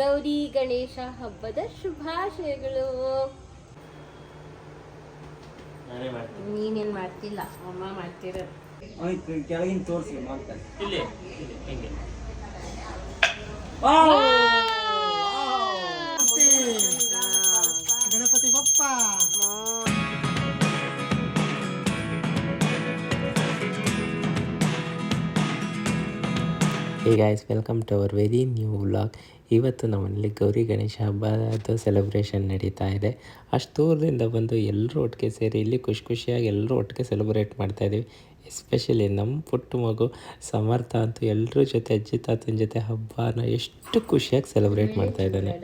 ಗೌರಿ ಗಣೇಶ ಹಬ್ಬದ ಶುಭಾಶಯಗಳು. ನೀನೇನ್ ಮಾಡ್ತಿಲ್ಲ? ಅಮ್ಮ ಮಾಡ್ತಿರೋದು. ಆಯ್ತು ಕೆಳಗಿನ ತೋರಿಸಿ ಮಾಡ್ತಾರೆ ಇಲ್ಲಿ ಹಿಂಗೆ. Ganapati Bappa! Hey guys welcome to our very new vlog ಇವತ್ತು ನಮ್ಮಲ್ಲಿ ಗೌರಿ ಗಣೇಶ ಹಬ್ಬದ ಸೆಲೆಬ್ರೇಷನ್ ನಡೀತಾ ಇದೆ. ಅಷ್ಟು ದೂರದಿಂದ ಬಂದು ಎಲ್ಲರೂ ಒಟ್ಟಿಗೆ ಸೇರಿ ಇಲ್ಲಿ ಖುಷಿ ಖುಷಿಯಾಗಿ ಎಲ್ಲರೂ ಒಟ್ಟಿಗೆ ಸೆಲೆಬ್ರೇಟ್ ಮಾಡ್ತಾ ಇದ್ದೀವಿ. ಎಸ್ಪೆಷಲಿ ನಮ್ಮ ಪುಟ್ಟ ಮಗು ಸಮರ್ಥ ಅಂತೂ ಎಲ್ಲರ ಜೊತೆ ಅಜ್ಜಿ, ತಾತನ ಜೊತೆ ಹಬ್ಬನ ಎಷ್ಟು ಖುಷಿಯಾಗಿ ಸೆಲೆಬ್ರೇಟ್ ಮಾಡ್ತಾ ಇದ್ದಾನೆ.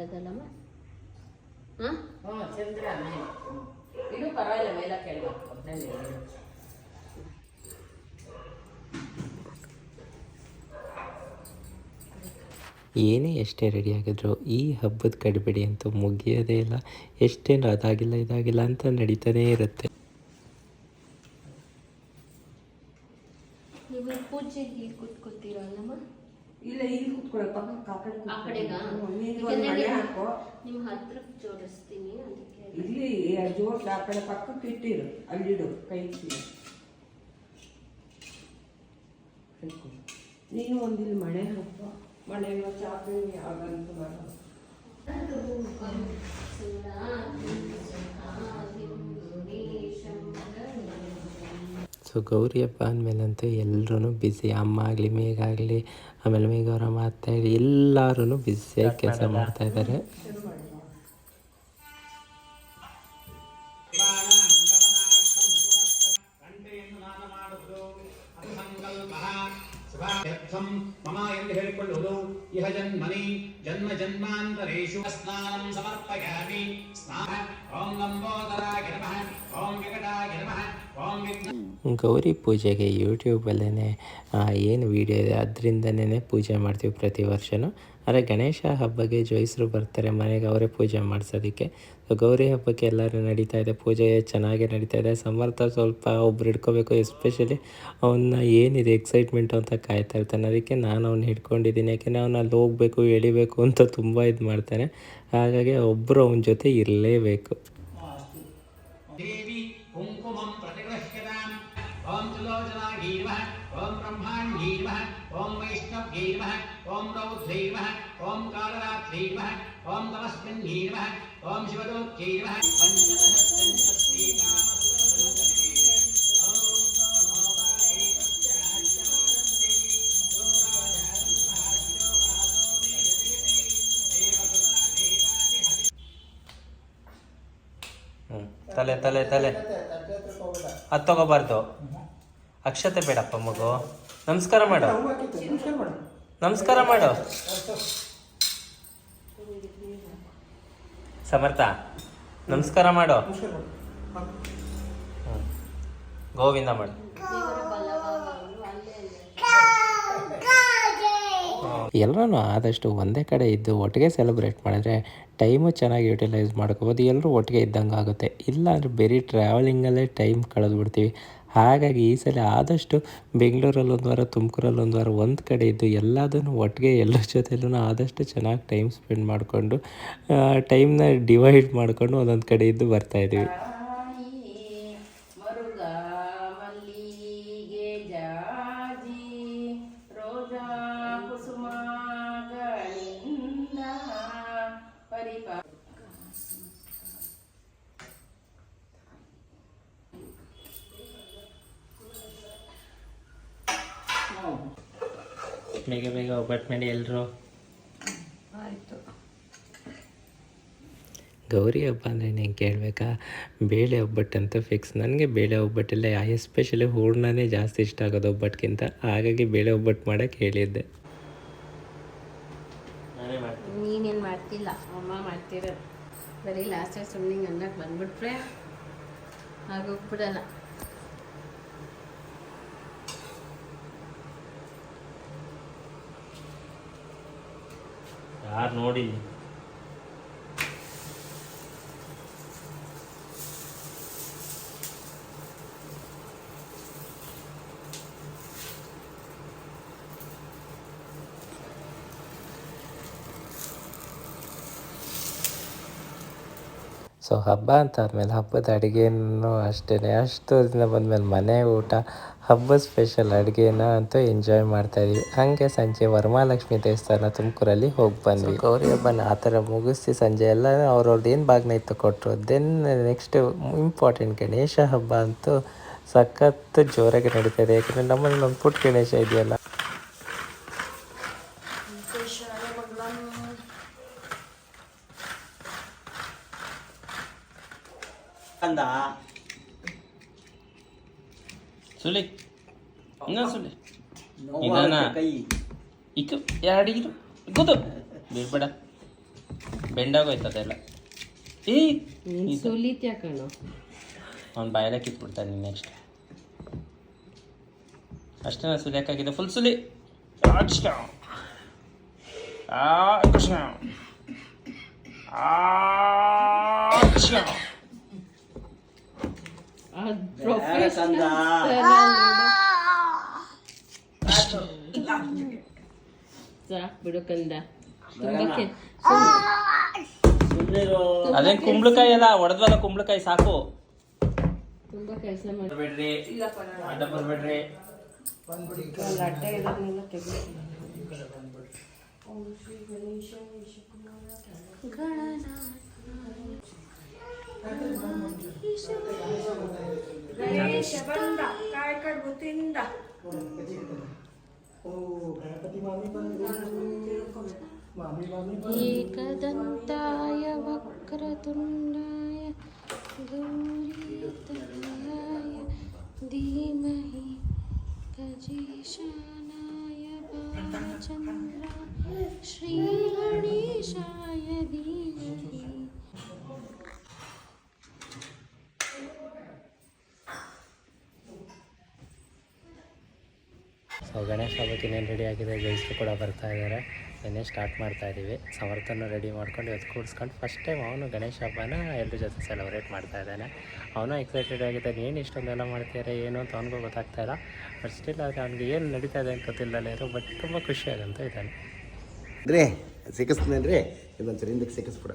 ಏನೇ ಎಷ್ಟೇ ರೆಡಿ ಆಗಿದ್ರು ಈ ಹಬ್ಬದ ಗಡಿಬಿಡಿ ಅಂತೂ ಮುಗಿಯೋದೇ ಇಲ್ಲ. ಎಷ್ಟೇನು ಅದಾಗಿಲ್ಲ ಇದಾಗಿಲ್ಲ ಅಂತ ನಡೀತಾನೇ ಇರುತ್ತೆ. ನೀವು ಪೂಜೆಗೆ ಕೂತ್ಕೊತೀರಲ್ಲಮ್ಮ ಇಲ್ಲ ಇಲ್ಲಿ ಕೂತ್ಕೊಳ್ಳೋ ಪಕ್ಕ ಆ ಕಡೆ ಆ ಕಡೆಗಾ? ನೀನು ಯಾಕಂದ್ರೆ ಒಂದು ಮಣೆ ಹಾಕೋ. ನಿಮ್ಮ ಹತ್ರ ಜೋಡಿಸ್ತೀನಿ ಅದಕ್ಕೆ ಇಲ್ಲಿ ಜೋಡ್ಸಿ ಆ ಕಡೆ ಪಕ್ಕಕ್ಕೆ ಇಟ್ಟಿರು. ಅಲ್ಲಿಡು ಕೈ ಇಟ್ಟಿರು ನೀನು ಒಂದು ಇಲ್ಲಿ ಮಣೆ ಮಣೆ ಚಾಪೆ ಬರೋದು ಸೊ ಗೌರಿ ಹಬ್ಬ ಅಂದಮೇಲಂತೂ ಎಲ್ಲರೂ ಬ್ಯುಸಿ ಅಮ್ಮ ಆಗಲಿ ಮೇಘ ಆಗಲಿ ಆಮೇಲೆ ಮೇಘವರಮ್ಮ ಅತ್ತೆ ಆಗಲಿ ಎಲ್ಲರೂ ಬಿಸಿಯಾಗಿ ಕೆಲಸ ಮಾಡ್ತಾ ಇಹ ಜನ್ಮನಿ ಜನ್ಮ ಜನ್ಮಾಂತರೇಷು ಸ್ನಾನಂ ಸಮರ್ಪಯಾಮಿ. ಸ್ನಾನ. ಓಂ ಓಂ ವಿಕಟಾಯ ನಮಃ ಓಂ ವಿಘ್ನ ಗೌರಿ ಪೂಜೆಗೆ ಯೂಟ್ಯೂಬಲ್ಲೇ ಏನು ವಿಡಿಯೋ ಇದೆ? ಅದರಿಂದನೇ ಪೂಜೆ ಮಾಡ್ತೀವಿ ಪ್ರತಿ ವರ್ಷವೂ ಆದರೆ ಗಣೇಶ ಹಬ್ಬಕ್ಕೆ ಜೋಯಿಸರು ಬರ್ತಾರೆ ಮನೆಗೆ, ಅವರೇ ಪೂಜೆ ಮಾಡಿಸೋದಕ್ಕೆ. ಗೌರಿ ಹಬ್ಬಕ್ಕೆ ಎಲ್ಲರೂ ನಡೀತಾ ಇದೆ, ಪೂಜೆ ಚೆನ್ನಾಗೇ ನಡೀತಾ ಇದೆ. ಸಮರ್ಥ ಸ್ವಲ್ಪ ಒಬ್ರು ಹಿಡ್ಕೋಬೇಕು ಎಸ್ಪೆಷಲಿ ಅವನ್ನ ಏನಿದೆ ಎಕ್ಸೈಟ್ಮೆಂಟ್ ಅಂತ ಕಾಯ್ತಾ ಇರ್ತಾನೆ. ಅದಕ್ಕೆ ನಾನು ಅವ್ನು ಹಿಡ್ಕೊಂಡಿದ್ದೀನಿ. ಯಾಕೆಂದರೆ ಅವ್ನು ಅಲ್ಲಿ ಹೋಗಬೇಕು, ಎಳಿಬೇಕು ಅಂತ ತುಂಬ ಇದು ಮಾಡ್ತಾನೆ ಹಾಗಾಗಿ ಒಬ್ಬರು ಅವನ ಜೊತೆ ಇರಲೇಬೇಕು. ತಲೆ ತಲೆ ತಲೆ. ಅದು ತಗೋಬಾರ್ದು. ಅಕ್ಷತೆ ಬೇಡಪ್ಪ ಮಗು. ನಮಸ್ಕಾರ ಮಾಡು. ನಮಸ್ಕಾರ ಮಾಡು. ಸಮರ್ಥ, ನಮಸ್ಕಾರ ಮಾಡು. ಗೋವಿಂದ ಮಾಡು. ಎಲ್ಲರೂ ಆದಷ್ಟು ಒಂದೇ ಕಡೆ ಇದ್ದು ಒಟ್ಟಿಗೆ ಸೆಲೆಬ್ರೇಟ್ ಮಾಡಿದ್ರೆ ಟೈಮು ಚೆನ್ನಾಗಿ ಯುಟಿಲೈಸ್ ಮಾಡ್ಕೋಬೋದು. ಎಲ್ಲರೂ ಒಟ್ಟಿಗೆ ಇದ್ದಂಗೆ ಆಗುತ್ತೆ. ಇಲ್ಲ ಅಂದರೆ ಬರೀ ಟ್ರಾವೆಲಿಂಗಲ್ಲೇ ಟೈಮ್ ಕಳೆದ್ಬಿಡ್ತೀವಿ ಹಾಗಾಗಿ ಈ ಸಲ ಆದಷ್ಟು ಬೆಂಗಳೂರಲ್ಲಿ ಒಂದು ವಾರ, ತುಮಕೂರಲ್ಲಿ ಒಂದು ವಾರ ಒಂದು ಕಡೆ ಇದ್ದು ಎಲ್ಲದನ್ನು ಒಟ್ಟಿಗೆ ಎಲ್ಲರ ಜೊತೆಲೂ ಆದಷ್ಟು ಚೆನ್ನಾಗಿ ಟೈಮ್ ಸ್ಪೆಂಡ್ ಮಾಡಿಕೊಂಡು ಟೈಮ್ನ ಡಿವೈಡ್ ಮಾಡಿಕೊಂಡು ಒಂದೊಂದು ಕಡೆ ಇದ್ದು ಬರ್ತಾಯಿದ್ದೀವಿ ಬೇಗ ಬೇಗ ಒಬ್ಬಟ್ಟು ಮಾಡಿ ಎಲ್ಲರೂ ಆಯಿತು. ಗೌರಿ ಹಬ್ಬ ಅಂದರೆ ನೀನು ಕೇಳಬೇಕಾ? ಬೇಳೆ ಒಬ್ಬಟ್ಟು ಅಂತ ಫಿಕ್ಸ್ ನನಗೆ ಬೇಳೆ ಒಬ್ಬಟ್ಟೆಲ್ಲ ಎಸ್ಪೆಷಲಿ ಹೂರ್ಣನೇ ಜಾಸ್ತಿ ಇಷ್ಟ ಆಗೋದು ಒಬ್ಬಟ್ಟಿಗಿಂತ ಹಾಗಾಗಿ ಬೇಳೆ ಒಬ್ಬಟ್ಟು ಮಾಡೋಕ್ಕೆ ಹೇಳಿದ್ದೆ. ನೀನೇನು ಮಾಡ್ತೀನಿ. ನೀನೇನ್ ಮಾಡ್ತಿಲ್ಲ? ಅಮ್ಮ ಮಾಡ್ತಿರೋದು. ಬರೀ ಲಾಸ್ಟ್ ಸುಮ್ಮನೆ ಅನ್ನಕ್ಕೆ ಬಂದ್ಬಿಟ್ರೆ ಆಗೋಗ್ಬಿಡಲ್ಲ. ಯಾರು ನೋಡಿ? ಸೊ ಹಬ್ಬ ಅಂತ ಆದಮೇಲೆ ಹಬ್ಬದ ಅಡುಗೆಯನ್ನು ಅಷ್ಟೇ ಅಷ್ಟು ದಿನ ಬಂದಮೇಲೆ ಮನೆ ಊಟ ಹಬ್ಬದ ಸ್ಪೆಷಲ್ ಅಡುಗೆನ ಅಂತೂ ಎಂಜಾಯ್ ಮಾಡ್ತಾಯಿದ್ವಿ ಹಾಗೆ ಸಂಜೆ ವರಮಹಾಲಕ್ಷ್ಮಿ ದೇವಸ್ಥಾನ ತುಮಕೂರಲ್ಲಿ ಹೋಗಿ ಬಂದ್ವಿ. ಗೌರಿ ಹಬ್ಬನ ಆ ಥರ ಮುಗಿಸಿ ಸಂಜೆ ಎಲ್ಲ ಅವ್ರವ್ರದ್ದು ಏನು ಭಾಗನ ಇತ್ತು ಕೊಟ್ಟರು ದೆನ್ ನೆಕ್ಸ್ಟ್ ಇಂಪಾರ್ಟೆಂಟ್ ಗಣೇಶ ಹಬ್ಬ ಅಂತೂ ಸಖತ್ತು ಜೋರಾಗಿ ನಡೀತಾ ಇದೆ ಯಾಕಂದರೆ ನಮ್ಮಲ್ಲಿ ಒಂದು ಪುಟ್ಟ ಗಣೇಶ ಇದೆಯಲ್ಲ. ಅಂದ. ಸುಲಿ ಇನ್ನೊಂದು ಸುಲಿ ನಿಧಾನ ಇಕ್ಕ ಎರಡಿಗಿರು ಕೂತು ಬಿಡ್ಬೇಡ ಬೆಂಡಾಗೋಯ್ತು ಅದೆಲ್ಲ ಏ ಸುಲಿತ್ಯ ಕಣೋ. ಅವ್ನು ಬಾಯೆಲ್ಲ ಕಿತ್ಬಿಡ್ತಾನೆ ನೆಕ್ಸ್ಟ್ ಅಷ್ಟೇ. ನಾ ಸುಲಿಯಕ್ಕಾಗಿದೆ. ಫುಲ್ ಸುಲಿ. ಅಕ್ಷ ಅಕ್ಷ. ಸಾಕ್ ಬಿಡು ಕಂದ. ಅದೇನ್ ಕುಂಬಳಕಾಯಿ ಅಲ್ಲ ಹೊಡೆದ್ವಲ್ಲ ಕುಂಬಳಕಾಯಿ ಸಾಕು. ತುಂಬಾ ಕೆಲಸ ಮಾಡಿ. ಬರ್ಬೇಡ್ರಿ. ಅಡ್ಡ ಬರ್ಬೇಡ್ರಿ. ಲಡ್ಡ ಇದನ್ನೆಲ್ಲ ತೆಗಿ एकदन्ताय वक्रतुण्डाय गौरीतनयाय धीमहि गजेशानाय भालचन्द्राय श्रीगणेशाय धीमहि ಸೊ ಗಣೇಶ ಹಬ್ಬಕ್ಕೆ ಇನ್ನೇನು ರೆಡಿ ಆಗಿದೆ ಗೈಸ್ರು ಕೂಡ ಬರ್ತಾ ಇದ್ದಾರೆ ಇನ್ನೇ ಸ್ಟಾರ್ಟ್ ಮಾಡ್ತಾ ಇದ್ದೀವಿ ಸಮರ್ಥನ ರೆಡಿ ಮಾಡ್ಕೊಂಡು ಇವತ್ತು ಕೂಡಿಸ್ಕೊಂಡು ಫಸ್ಟ್ ಟೈಮ್ ಅವನು ಗಣೇಶ ಹಬ್ಬನ ಎಲ್ಲರ ಜೊತೆ ಸೆಲೆಬ್ರೇಟ್ ಮಾಡ್ತಾ ಇದ್ದಾನೆ. ಅವನು ಎಕ್ಸೈಟೆಡ್ ಆಗಿದ್ದಾನೆ ಏನು ಇಷ್ಟೊಂದೆಲ್ಲ ಮಾಡ್ತಿದ್ದಾರೆ ಏನು? ಅಂತ ಅವನಿಗೂ ಗೊತ್ತಾಗ್ತಾ ಇಲ್ಲ. ಬಟ್ ಸ್ಟಿಲ್ ಆದರೆ ಅವ್ನಿಗೆ ಏನು ನಡೀತಾ ಇದೆ ಅಂತ ಗೊತ್ತಿಲ್ಲ ಇರೋ ಬಟ್ ತುಂಬ ಖುಷಿಯಾಗಂತ ಇದ್ದಾನೆ. ಅಂದ್ರೆ ಸಿಕ್ಕಿಸ್ತೀನಿ ಅಂದ್ರೆ ಇದೊಂದ್ಸರಿ ಹಿಂದಕ್ಕೆ ಸಿಕ್ಕಿಸ್ಬಿಡ.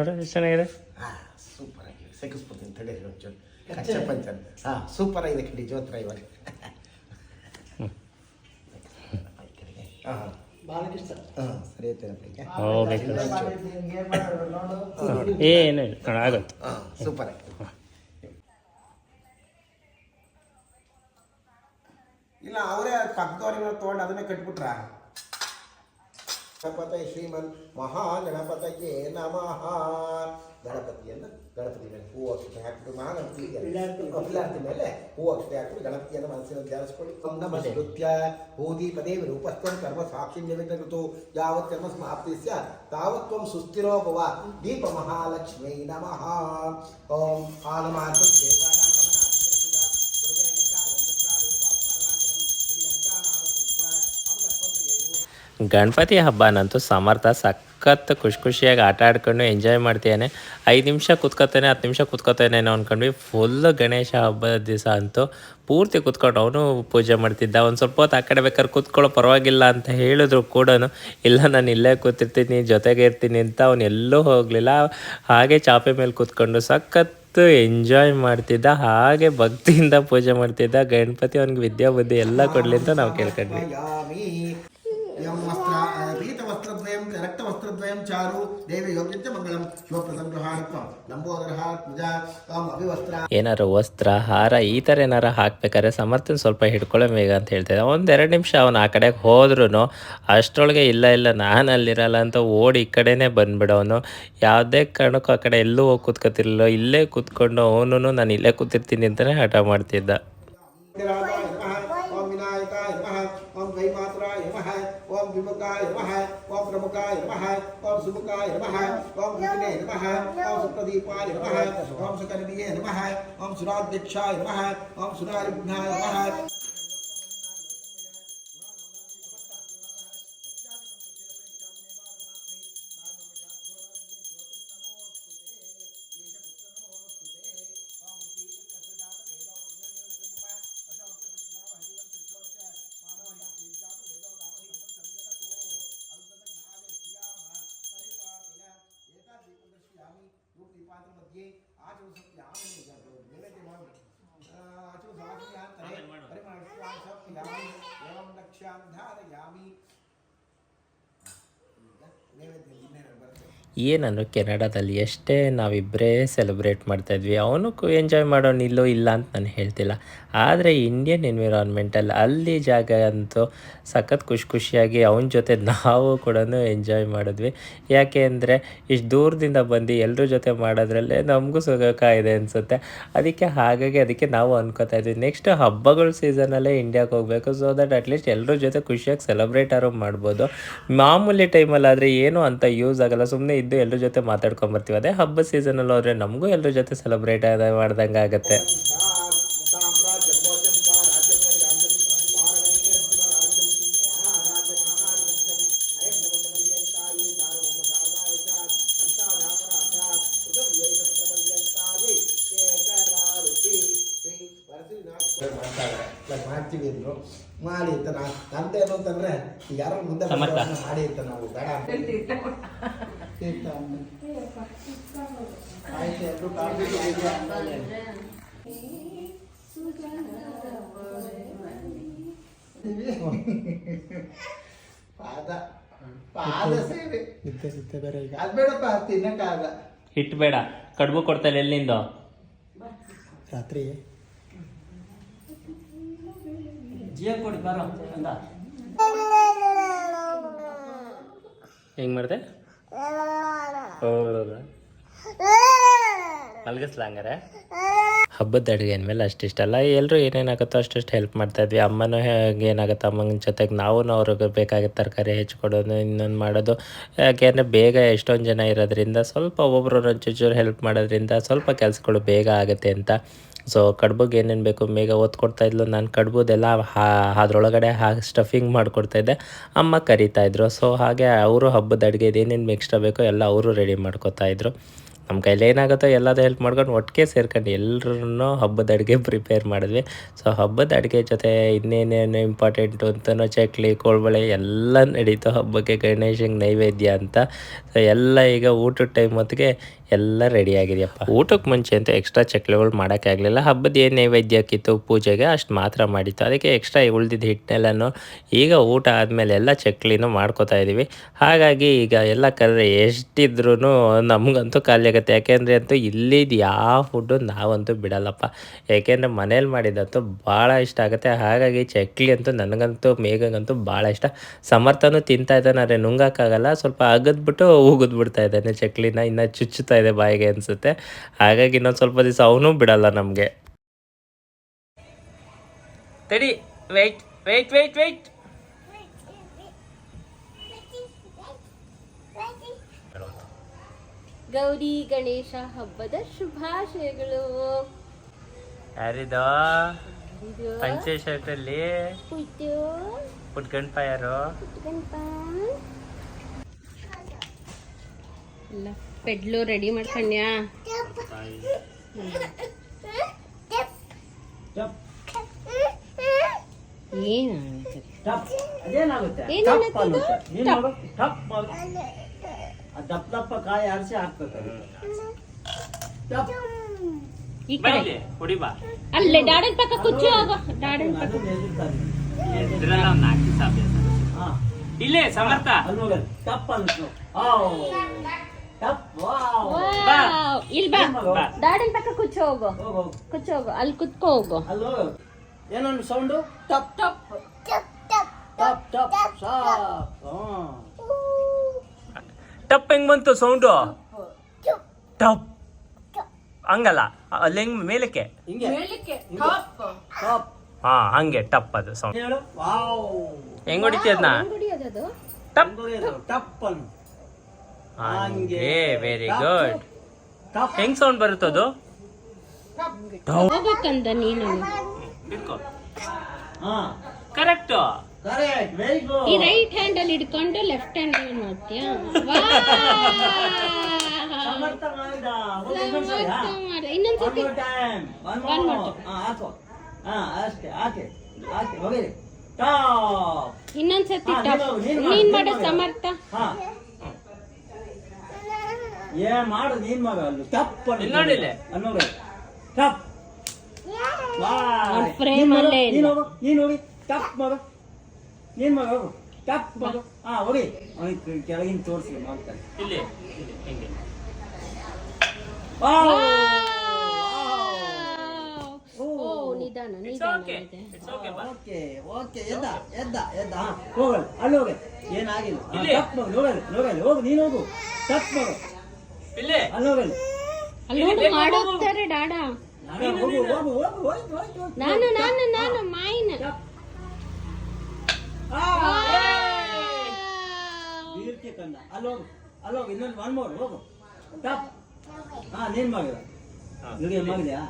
ಹ್ಞೂ ನೋಡು ಎಷ್ಟು ಚೆನ್ನಾಗಿದೆ. ಹಾಂ ಸೂಪರ್ ಆಗಿದೆ. ಸಿಕ್ಕಿಸ್ಬಿಡ್ತೀನಿ ತಡೀರಿ ಒಂಚೂರು ಕಚ್ಚ ಪಂಚ ಹಾಂ ಸೂಪರ್ ಆಗಿದೆ ಕಡಿ ಜೋತ್ರ ಇವಾಗ ಹಾಂ ಹಾಂ. ಸರಿ ಐತೆ ಹೋಗ್ಬೇಕು ಏನು ಆಗುತ್ತೆ ಹಾಂ ಸೂಪರ್ ಆಗಿ ಇಲ್ಲ ಅವರೇ ಪಕ್ಕದವ್ರಿಗೆ ತೊಗೊಂಡು ಅದನ್ನೇ ಕಟ್ಬಿಟ್ರ? ಗಣಪತ ಶ್ರೀಮನ್ ಮಹಾಗಣಪತಗೆ ನಮಃ. ಗಣಪತಿಯನ್ನು ಗಣಪತಿ ಮೇಲೆ ಹೂ ಅಕ್ಷತೆ ಹಾಕ್ಬಿಟ್ಟು ಮಹಾಗಣಪತಿ ಪಿಲಾರ್ತಿ ಮೇಲೆ ಹೂ ಅಕ್ಷತೆ ಹಾಕ್ಬಿಟ್ಟು ಗಣಪತಿಯನ್ನು ಮನಸ್ಸಿನ ಧ್ಯಾನಿಸ್ಕೊಳ್ಳಿ. ನಮ್ಮ ನೃತ್ಯ ಹೂದಿ ಪದೇ ರೂಪಸ್ಥಂ ಕರ್ಮ ಸಾಕ್ಷಿ ನಿಮಿತ್ತು ಯಾವತ್ ಕರ್ಮ ಸಮಾಪ್ತಿ ಸ್ಯ ತಾವತ್ ತ್ವಂ ಸುಸ್ಥಿರೋ ಭವ ದೀಪ ಮಹಾಲಕ್ಷ್ಮೀ ನಮಃ. ಓಂ ಆಲಮಾರ್ಥ ದೇವಾನಾಂ ಗಣಪತಿ ಹಬ್ಬನಂತೂ ಸಮರ್ಥ, ಸಖತ್ ಖುಷಿ ಖುಷಿಯಾಗಿ ಆಟ ಆಡ್ಕೊಂಡು ಎಂಜಾಯ್ ಮಾಡ್ತಿದ್ದಾನೆ ಐದು ನಿಮಿಷ ಕುತ್ಕೋತಾನೆ, ಹತ್ತು ನಿಮಿಷ ಕುತ್ಕೋತಾನೆ ಏನೋ ಅಂದ್ಕೊಂಡ್ವಿ ಫುಲ್ ಗಣೇಶ ಹಬ್ಬದ ದಿವಸ ಅಂತೂ ಪೂರ್ತಿ ಕುತ್ಕೊಂಡು ಅವನು ಪೂಜೆ ಮಾಡ್ತಿದ್ದ. ಒಂದು ಸ್ವಲ್ಪ ಹೊತ್ತು ಆ ಕಡೆ ಬೇಕಾದ್ರೆ ಕೂತ್ಕೊಳ್ಳೋ ಪರವಾಗಿಲ್ಲ ಅಂತ ಹೇಳಿದ್ರು ಕೂಡ ಇಲ್ಲ, ನಾನು ಇಲ್ಲೇ ಕೂತಿರ್ತೀನಿ, ಜೊತೆಗೆ ಇರ್ತೀನಿ ಅಂತ ಅವನು ಎಲ್ಲೂ ಹೋಗಲಿಲ್ಲ. ಹಾಗೆ ಚಾಪೆ ಮೇಲೆ ಕೂತ್ಕೊಂಡು ಸಖತ್ತು ಎಂಜಾಯ್ ಮಾಡ್ತಿದ್ದ. ಹಾಗೆ ಭಕ್ತಿಯಿಂದ ಪೂಜೆ ಮಾಡ್ತಿದ್ದ. ಗಣಪತಿ ಅವನಿಗೆ ವಿದ್ಯಾ ಬುದ್ಧಿ ಎಲ್ಲ ಕೊಡಲಿ ಅಂತ ನಾವು ಕೇಳ್ಕೊಂಡ್ವಿ. ವಸ್ತ್ರ ಪೀತವಸ್ತ್ರದ್ವಯಂ ರಕ್ತವಸ್ತ್ರದ್ವಯಂ ಚಾರು ದೇವಿ ಯೋಗ್ಯಂಚ ಮಂಗಳಂ ಶಿವಪ್ರದಂ ಗೃಹಾತ್ಮ ಲಂಬೋದರಃ ತ್ವಜ ತ್ವಂ ಅಭಿವಸ್ತ್ರ ಏನಾರು ವಸ್ತ್ರ ಹಾರ ಈ ಥರ ಏನಾರು ಹಾಕ್ಬೇಕಾದ್ರೆ ಸಮರ್ಥನ್ ಸ್ವಲ್ಪ ಹಿಡ್ಕೊಳ್ಳೋ ಬೇಗ ಅಂತ ಹೇಳ್ತಿದ್ದ ಒಂದೆರಡು ನಿಮಿಷ ಅವನು ಆ ಕಡೆಗೆ ಹೋದ್ರೂ ಅಷ್ಟರೊಳಗೆ ಇಲ್ಲ ಇಲ್ಲ ನಾನು ಅಲ್ಲಿರಲ್ಲ ಅಂತ ಓಡಿ ಈ ಕಡೆನೇ ಬಂದ್ಬಿಡೋನು ಯಾವುದೇ ಕಾರಣಕ್ಕೂ ಆ ಕಡೆ ಎಲ್ಲೂ ಹೋಗಿ ಕೂತ್ಕೊತಿರ್ಲಿಲ್ಲ ಇಲ್ಲೇ ಕೂತ್ಕೊಂಡು ಅವನು ನಾನು ಇಲ್ಲೇ ಕೂತಿರ್ತೀನಿ ಅಂತಲೇ ಹಠ ಮಾಡ್ತಿದ್ದ ವಿರಾಗಾಯ ನಮಃ ಓಂ ವಿನಾಯಕಾಯ ನಮಃ ಓಂ ವೈಮಾತ್ರಾಯ ನಮಃ ಓಂ ವಿಮುಖಾಯ ನಮಃ ಓಂ ಪ್ರಮುಖಾಯ ನಮಃ ಓಂ ಸುಮುಖಾಯ ನಮಃ ಓಂ ವಿಘ್ನೇ ನಮಃ ಓಂ ಸುಪ್ರದೀಪಾಯ ನಮಃ ಹೋಗಿ ಆಚೆ ಸ್ವಲ್ಪ ಯಾವ ಏನೈತಿ ಮಾಡ್ಬೇಕು ಆಚೆ ಸಾಕಿ ಅಂತಾರೆ ಬರೀ ಸ್ವಲ್ಪ ಯಾಮಿ ಏವಂ ಲಕ್ಷ್ಯಾಂಧಾರಯಾಮಿ ನೈವೇದ್ಯ ಏನನ್ನು ಕೆನಡಾದಲ್ಲಿ ಎಷ್ಟೇ ನಾವಿಬ್ಬರೇ ಸೆಲೆಬ್ರೇಟ್ ಮಾಡ್ತಾಯಿದ್ವಿ ಅವನು ಎಂಜಾಯ್ ಮಾಡೋನು ಇಲ್ಲೋ ಇಲ್ಲ ಅಂತ ನಾನು ಹೇಳ್ತಿಲ್ಲ. ಆದರೆ ಇಂಡಿಯನ್ ಎನ್ವಿರಾನ್ಮೆಂಟಲ್ಲಿ ಅಲ್ಲಿ ಜಾಗ ಅಂತೂ ಸಖತ್ ಖುಷಿ ಖುಷಿಯಾಗಿ ಅವನ ಜೊತೆ ನಾವು ಕೂಡ ಎಂಜಾಯ್ ಮಾಡಿದ್ವಿ. ಯಾಕೆ ಅಂದರೆ ಇಷ್ಟು ದೂರದಿಂದ ಬಂದು ಎಲ್ಲರ ಜೊತೆ ಮಾಡೋದ್ರಲ್ಲೇ ನಮಗೂ ಸುಖ ಇದೆ ಅನಿಸುತ್ತೆ. ಅದಕ್ಕೆ ಹಾಗಾಗಿ ಅದಕ್ಕೆ ನಾವು ಅನ್ಕೋತಾ ಇದ್ವಿ. ನೆಕ್ಸ್ಟ್ ಹಬ್ಬಗಳ ಸೀಸನಲ್ಲೇ ಇಂಡಿಯಾಗೆ ಹೋಗಬೇಕು ಸೊ ದಟ್ ಅಟ್ಲೀಸ್ಟ್ ಎಲ್ಲರ ಜೊತೆ ಖುಷಿಯಾಗಿ ಸೆಲೆಬ್ರೇಟ್ ಆರೋ ಮಾಡ್ಬೋದು. ಮಾಮೂಲಿ ಟೈಮಲ್ಲಿ ಆದರೆ ಏನೂ ಅಂತ ಯೂಸ್ ಆಗಲ್ಲ ಸುಮ್ಮನೆ ಇದ್ದು ಎಲ್ಲರ ಜೊತೆ ಮಾತಾಡ್ಕೊಂಬರ್ತೀವಿ. ಅದೇ ಹಬ್ಬ ಸೀಸನಲ್ಲಿ ಹೋದರೆ ನಮಗೂ ಎಲ್ಲರ ಜೊತೆ ಸೆಲೆಬ್ರೇಟ್ ಮಾಡ್ದಂಗೆ ಆಗುತ್ತೆ. ಮಾಡ್ತೀವಿ ಅಂದ್ರು ಮಾಡಿ ಅಂತ ನಾ ತಂದೆ ಏನು ಯಾರೋ ಮುಂದೆ ಮಾಡಿ ಅಂತ ನಾವು ಬೇಡ ಆಯ್ತು ಎಲ್ರು ಕಾಫಿ ಆಮೇಲೆ ಪಾದ ಪಾದ ಸೇವೆ ಅದ್ ಬೇಡಪ್ಪ ತಿನ್ನಕ್ಕಾಗ ಹಿಟ್ಟು ಬೇಡ ಕಡುಬು ಕೊಡ್ತಾರೆ ಎಲ್ಲಿಂದ? ರಾತ್ರಿ. ಜಿಯ ಕೊಡಿ ಬರೋ ಅಂದ. ಹೆಂಗೆ ಮಾಡಿದೆ? ಮಲಗಿಸ್ಲ ಹಂಗಾರೆ ಹಬ್ಬದ ಅಡುಗೆ ಅಂದಮೇಲೆ ಅಷ್ಟಿಷ್ಟಲ್ಲ ಎಲ್ಲರೂ ಏನೇನಾಗುತ್ತೋ ಅಷ್ಟಷ್ಟು ಹೆಲ್ಪ್ ಮಾಡ್ತಾ ಇದ್ವಿ. ಅಮ್ಮನೂ ಹೇಗೆ ಏನಾಗುತ್ತೆ ಅಮ್ಮನ ಜೊತೆಗೆ ನಾವು ಅವ್ರಿಗೆ ಬೇಕಾಗಿದ್ದ ತರಕಾರಿ ಹೆಚ್ಚಿಕೊಡೋದು ಇನ್ನೊಂದು ಮಾಡೋದು. ಯಾಕೆಂದರೆ ಬೇಗ ಎಷ್ಟೊಂದು ಜನ ಇರೋದ್ರಿಂದ, ಸ್ವಲ್ಪ ಒಬ್ಬೊಬ್ರು ಚೂಚೂರು ಹೆಲ್ಪ್ ಮಾಡೋದ್ರಿಂದ ಸ್ವಲ್ಪ ಕೆಲಸಗಳು ಬೇಗ ಆಗುತ್ತೆ ಅಂತ. ಸೊ ಕಡ್ಬುಗೆ ಏನೇನು ಬೇಕು ಬೇಗ ಇದ್ಲು. ನಾನು ಕಡ್ಬುದೆಲ್ಲ ಹಾ, ಅದರೊಳಗಡೆ ಹಾ ಸ್ಟಫಿಂಗ್ ಮಾಡಿಕೊಡ್ತಾಯಿದ್ದೆ ಅಮ್ಮ ಕರಿತಾಯಿದ್ರು ಸೊ ಹಾಗೆ ಅವರು ಹಬ್ಬದ ಅಡುಗೆ ಏನೇನು ಎಕ್ಸ್ಟ್ರಾ ಬೇಕೋ ಎಲ್ಲ ಅವರು ರೆಡಿ ಮಾಡ್ಕೊತಾ ಇದ್ರು. ನಮ್ಮ ಕೈಲಿ ಏನಾಗುತ್ತೋ ಎಲ್ಲದೂ ಹೆಲ್ಪ್ ಮಾಡ್ಕೊಂಡು ಒಟ್ಟಿಗೆ ಸೇರ್ಕೊಂಡು ಎಲ್ಲರೂ ಹಬ್ಬದ ಅಡುಗೆ ಪ್ರಿಪೇರ್ ಮಾಡಿದ್ವಿ. ಸೊ ಹಬ್ಬದ ಅಡುಗೆ ಜೊತೆ ಇನ್ನೇನೇನು ಇಂಪಾರ್ಟೆಂಟು ಅಂತಲೂ ಚಕ್ಲಿ, ಕೋಳ್ಬಳೆ ಎಲ್ಲ ನಡೀತು. ಹಬ್ಬಕ್ಕೆ ಗಣೇಶಂಗೆ ನೈವೇದ್ಯ ಅಂತ. ಸೊ ಎಲ್ಲ ಈಗ ಊಟದ ಟೈಮ್ ಹೊತ್ತಿಗೆ ಎಲ್ಲ ರೆಡಿ ಆಗಿದೆಯಪ್ಪ. ಊಟಕ್ಕೆ ಮುಂಚೆ ಅಂತ ಎಕ್ಸ್ಟ್ರಾ ಚಕ್ಲಿಗಳು ಮಾಡೋಕ್ಕಾಗಲಿಲ್ಲ ಹಬ್ಬದ ಏನು ನೈವೇದ್ಯಕ್ಕಿತ್ತು ಪೂಜೆಗೆ ಅಷ್ಟು ಮಾತ್ರ ಮಾಡಿತ್ತು. ಅದಕ್ಕೆ ಎಕ್ಸ್ಟ್ರಾ ಉಳಿದಿದ್ದ ಹಿಟ್ಟನ್ನೆಲ್ಲನೂ ಈಗ ಊಟ ಆದಮೇಲೆ ಎಲ್ಲ ಚಕ್ಲಿನೂ ಮಾಡ್ಕೋತಾ ಇದ್ದೀವಿ ಹಾಗಾಗಿ ಈಗ ಎಲ್ಲ ಕರೆ ಎಷ್ಟಿದ್ರೂ ನಮಗಂತೂ ಖಾಲಿ ಆಗುತ್ತೆ. ಯಾಕೆಂದರೆ ಅಂತೂ ಇಲ್ಲಿದ್ದು ಯಾವ ಫುಡ್ಡು ನಾವಂತೂ ಬಿಡಲ್ಲಪ್ಪ. ಯಾಕೆಂದರೆ ಮನೇಲಿ ಮಾಡಿದ್ದಂತೂ ಭಾಳ ಇಷ್ಟ ಆಗುತ್ತೆ. ಹಾಗಾಗಿ ಚಕ್ಲಿ ಅಂತೂ ನನಗಂತೂ, ಮೇಘಂಗಂತೂ ಭಾಳ ಇಷ್ಟ. ಸಮರ್ಥನೂ ತಿಂತಾ ಇದ್ದಾನೆ. ಆದರೆ ನುಂಗಕ್ಕಾಗಲ್ಲ. ಸ್ವಲ್ಪ ಅಗದ್ಬಿಟ್ಟು ಉಗಿದ್ಬಿಡ್ತಾ ಇದ್ದಾನೆ ಚಕ್ಲಿನ. ಇನ್ನು ಚುಚ್ಚುತ್ತಾ ಇದೆ ಬಾಯಿಗೆ ಅನಿಸುತ್ತೆ. ಹಾಗಾಗಿ ಇನ್ನೊಂದು ಸ್ವಲ್ಪ ದಿವಸ ಅವನು ಬಿಡಲ್ಲ ನಮಗೆ. ತಡಿ wait wait wait wait Gauri Ganesha ಹಬ್ಬದ ಶುಭಾಶಯಗಳು. ಯಾರಿದೋ? ಪಂಚೆ ಯಾರು? ಗಣಪ ಎಲ್ಲ ಪೆಡ್ಲು ರೆಡಿ ಮಾಡ್ಕೊಂಡ್ಯಾ ದಪ್ಪ ದಪ್ಪ ಕಾಯಿ ಆರಿಸಿ ಹಾಕ್ತಾರೆ ಟಪ್. ಈ ಕಡೆ. ಅಲ್ಲೇ ಡಾಡನ್ ಪಕ್ಕ ಕುಚ್ಚು ಹೋಗೋ. ಡಾಡನ್ ಪಕ್ಕ. ಇಲ್ಲೇ ಸಮರ್ಥ. ಟಪ್ ಅನ್ನುತ್ತೆ. ಆವ್. ಟಪ್, ವಾವ್. ವಾವ್. ಇಲ್ ಬಾ. ಡಾಡನ್ ಪಕ್ಕ ಕುಚ್ಚ ಹೋಗು. ಕುಚ್ಚ ಹೋಗು. ಅಲ್ಲಿ ಕುತ್ಕೋ ಹೋಗು. ಏನೊಂದು ಸೌಂಡು ಟಪ್ ಟಪ್. ಟಪ್ ಟಪ್. ಟಪ್ ಹೆಂಗ್ ಬಂತು ಸೌಂಡು ಟಪ್. ಹಂಗಲ್ಲ. ಅಲ್ಲಿ ಹೆಂಗ್ ಮೇಲಕ್ಕೆ? ಹಿಂಗೆ. ಟಪ್. ಹಾ ಹಂಗೆ ಟಪ್ ಅದು ಸೌಂಡ್ ಹೆಂಗ್ ಹೊಡಿತೀಯ ಅದನ್ನ ಟಪ್? ಟಪ್ ಅನ್ನು ಹಂಗೆ. ವೆರಿ ಗುಡ್ ಟಪ್ ಹೆಂಗ್ ಸೌಂಡ್ ಬರುತ್ತದು? ಹೋಗ್ಬೇಕಂದ ನೀನು. ಕರೆಕ್ಟ್ ಕರೆಕ್ಟ್ ವೆರಿ ಈ ರೈಟ್ ಹ್ಯಾಂಡ್ ಅಲ್ಲಿ ಹಿಡ್ಕೊಂಡು ಲೆಫ್ಟ್ ಹ್ಯಾಂಡ್ ಅಲ್ಲಿ. One ಇನ್ನೊಂದ್ಸತಿ ನೀನು- ಮಾಡು. ಸಮರ್ಥ. ಏನ್ ಮಾಡು ನೀನ್ ಮಗ ಅಲ್ಲಿ ತಪ್ಪ ಅನ್ನು ಇಲ್ಲಿ ನೋಡಿ ಇಲ್ಲಿ. ಅಲ್ಲಿ ನೋಡು ಟಪ್ ಅವ್ನ್ frame ಅಲ್ಲೇ ಇಲ್ಲ. ನೀನ್ ಹೋಗು ನೀನ್ ಹೋಗಿ. ಟಪ್ ಮಗ ನೀನ್ ಮಗ ಹೋಗು. ಟಪ್ ಮಗ ಹಾ ಹೋಗಿ. ಅವನಿಗೆ ಕೆಳಗಿನ ತೋರಿಸಿ ಮಾಡ್ತಾರೆ. ಇಲ್ಲಿ ನಿಧಾನ ನಿಧಾನ ಓಕೆ ಓಕೆ ಓಕೆ ಓಕೆ ಎದ್ದ ಎದ್ದ ಎದ್ದ. ಹೋಗಲ್ಲ ಅಲ್ಲಿ ಹೋಗಿ. ಏನಾಗಿಲ್ಲ. ತಪ್ಪ ಮಗ ಹೋಗಲ್ಲ ಹೋಗಲ್ಲ ಹೋಗು ನೀನು ಹೋಗು. ತಪ್ಪ ಮಗ ಇಲ್ಲಿ? ಅಲ್ಲಿ ಹೋಗಲ್ಲ ಅಲ್ಲಿ ಮಾಡೋಗ್ತಾರೆ ಡಾಡ. ನಾನು ನಾನು ನಾನು ಮಾಯಿನ. ವೀರ್ಕೆ ಕಂದ. ಅಲ್ಲಿ ಹೋಗು ಅಲ್ಲಿ ಇನ್ನೊಂದು ಒನ್ ಮೋರ್ ಹೋಗು. ಟಪ್ ಹಾ ನೀನ್ ಮಗ. ನಿಮಗೆ ಮಗದ್ಯಾ?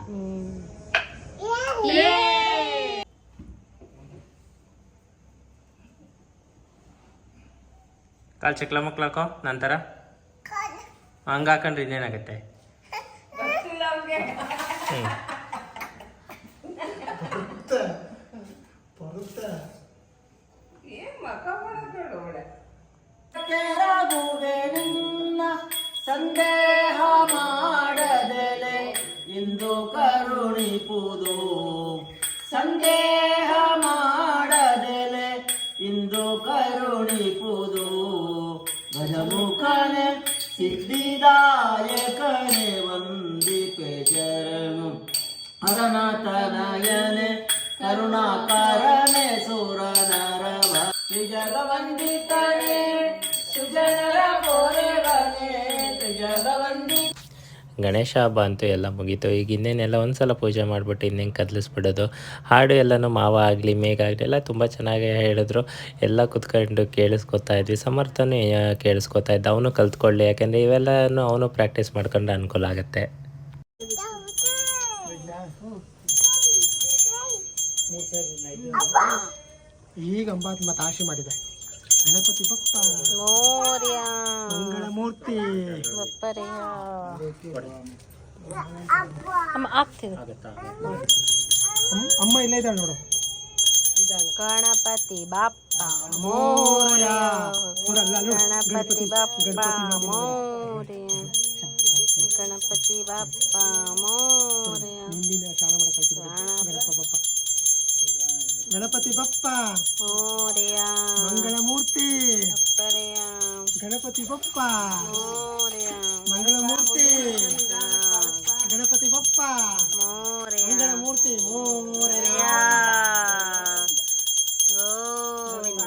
ಕಾಲು ಚಕ್ಲ ಮಕ್ಳಾಕೋ ನಂತರ? ಹಂಗ ಹಾಕೊಂಡ್ರೆ ಇನ್ನೇನಾಗತ್ತೆ? ಹ್ಮ್. ಕೆರಗುವೆ ಸಿದ್ಧಿದಾಯಕನೆ ವಂದಿಪೆ ಚರಣು ಹರನತನಯನೆ ಕರುಣಾಕರನೆ ಸುರನರವ ತ್ರಿಜಗವಂದಿತನೆ ಗಣೇಶ ಹಬ್ಬ ಅಂತೂ ಎಲ್ಲ ಮುಗೀತು. ಈಗ ಇನ್ನೇನೆಲ್ಲ ಒಂದು ಸಲ ಪೂಜೆ ಮಾಡಿಬಿಟ್ಟು ಇನ್ನೇನು ಕದಲಿಸ್ಬಿಡೋದು? ಹಾಡು ಎಲ್ಲನೂ ಮಾವ ಆಗಲಿ, ಮೇಘ ಆಗಲಿ ಎಲ್ಲ ತುಂಬ ಚೆನ್ನಾಗಿ ಹೇಳಿದ್ರು. ಎಲ್ಲ ಕುತ್ಕೊಂಡು ಕೇಳಿಸ್ಕೊತಾ ಇದ್ವಿ. ಸಮರ್ಥನೂ ಕೇಳಿಸ್ಕೊತಾ ಇದ್ದ. ಅವನು ಕಲ್ತ್ಕೊಳ್ಳಿ. ಯಾಕೆಂದರೆ ಇವೆಲ್ಲನೂ ಅವನು ಪ್ರಾಕ್ಟೀಸ್ ಮಾಡ್ಕೊಂಡು ಅನುಕೂಲ ಆಗುತ್ತೆ. ಈಗ ಮಾಡಿದೆ. ಗಣಪತಿ ಬಪ್ಪ ಮೋರ್ಯ. ಮಂಗಳ ಮೂರ್ತಿ ಬಪ್ಪರೆಯ ಅಮ್ಮ ಆಗ್ತಿದೆ. ಅಮ್- ಅಮ್ಮ ಇಲ್ಲೇ ಇದ್ದಾಳೆ ನೋಡು. ಗಣಪತಿ ಬಾಪ್ಪ ಮೋರ್ಯ. ನೋಡಲ್ಲ ನೋಡು ಗಣಪತಿ ಬಾಪ್ಪ ಮೋರ್ಯ. ಗಣಪತಿ ಬಾಪ್ಪ ಮೋರ್ಯ. ಹಿಂದಿನ ಸ್ನಾನ ಮಾಡಕ್ ಕಲ್ತಿದ್ದೆ ಗಣಪ ಬಪ್ಪ. ಗಣಪತಿ ಬಪ್ಪ. ಮೋರ್ಯ. ಮಂಗಳ ಮೂರ್ತಿ ಬಪ್ಪರೆಯ ಗಣಪತಿ ಬಪ್ಪ. ಮೋರ್ಯ. ಮಂಗಳ ಮೂರ್ತಿ ಗಣಪತಿ ಬಪ್ಪ. ಮೋರ್ಯ. ಮಂಗಳ ಮೂರ್ತಿ ಮೋರೆ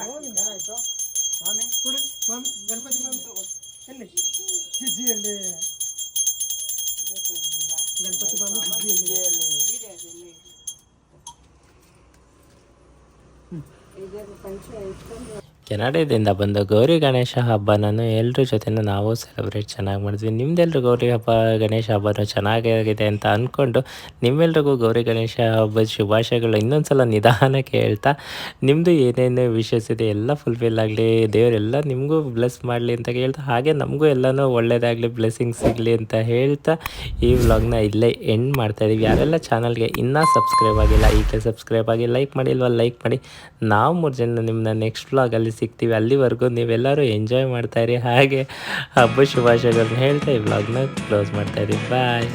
ಗೋವಿಂದ. ಸ್ವಾಮಿ ನೋಡಿ ಸ್ವಾಮಿ ಗಣಪತಿ ಸ್ವಾಮಿ. ಎಲ್ಲಿ? ಜಿಜ್ಜಿಯಲ್ಲಿ ಗಣಪತಿ ಸ್ವಾಮಿ ಜಿಜ್ಜಿಯಲ್ಲಿ 那个番茄整个 ಕೆನಡಾದಿಂದ ಬಂದು ಗೌರಿ ಗಣೇಶ ಹಬ್ಬನೂ ಎಲ್ಲರ ಜೊತೆನೂ ನಾವು ಸೆಲೆಬ್ರೇಟ್ ಚೆನ್ನಾಗಿ ಮಾಡಿದ್ವಿ. ನಿಮ್ದೆಲ್ರಿಗೂ ಗೌರಿ ಹಬ್ಬ, ಗಣೇಶ ಹಬ್ಬನೂ ಚೆನ್ನಾಗಿದೆ ಅಂತ ಅಂದ್ಕೊಂಡು ನಿಮ್ಮೆಲ್ರಿಗೂ ಗೌರಿ ಗಣೇಶ ಹಬ್ಬದ ಶುಭಾಶಯಗಳು ಇನ್ನೊಂದು ಸಲ ನಿಧಾನಕ್ಕೆ ಹೇಳ್ತಾ ನಿಮ್ಮದು ಏನೇನು ವಿಶೇಷ ಇದೆ ಎಲ್ಲ ಫುಲ್ಫಿಲ್ ಆಗಲಿ, ದೇವರೆಲ್ಲ ನಿಮಗೂ ಬ್ಲೆಸ್ ಮಾಡಲಿ ಅಂತ ಹೇಳ್ತಾ ಹಾಗೆ ನಮಗೂ ಎಲ್ಲನೂ ಒಳ್ಳೆಯದಾಗಲಿ ಬ್ಲೆಸ್ಸಿಂಗ್ ಸಿಗಲಿ ಅಂತ ಹೇಳ್ತಾ ಈ ವ್ಲಾಗ್ನ ಇಲ್ಲೇ ಎಂಡ್ ಮಾಡ್ತಾ ಇದೀವಿ. ಯಾರೆಲ್ಲ ಚಾನಲ್ಗೆ ಇನ್ನೂ ಸಬ್ಸ್ಕ್ರೈಬ್ ಆಗಿಲ್ಲ, ಈಗಲೇ ಸಬ್ಸ್ಕ್ರೈಬ್ ಆಗಿ ಲೈಕ್ ಮಾಡಿಲ್ವ ಲೈಕ್ ಮಾಡಿ. ನಾವು ಮೂರು ಜನ ನಿಮ್ಮನ್ನ ನೆಕ್ಸ್ಟ್ ವ್ಲಾಗಲ್ಲಿ ಸಿಗ್ತೀವಿ. ಅಲ್ಲಿವರೆಗೂ ನೀವೆಲ್ಲರೂ ಎಂಜಾಯ್ ಮಾಡ್ತಾಯಿರಿ ಹಾಗೆ ಹಬ್ಬ ಶುಭಾಶಯಗಳನ್ನ ಹೇಳ್ತಾ ಈ ವ್ಲಾಗ್ನ ಕ್ಲೋಸ್ ಮಾಡ್ತಾಯಿದ್ದೀವಿ ಬಾಯ್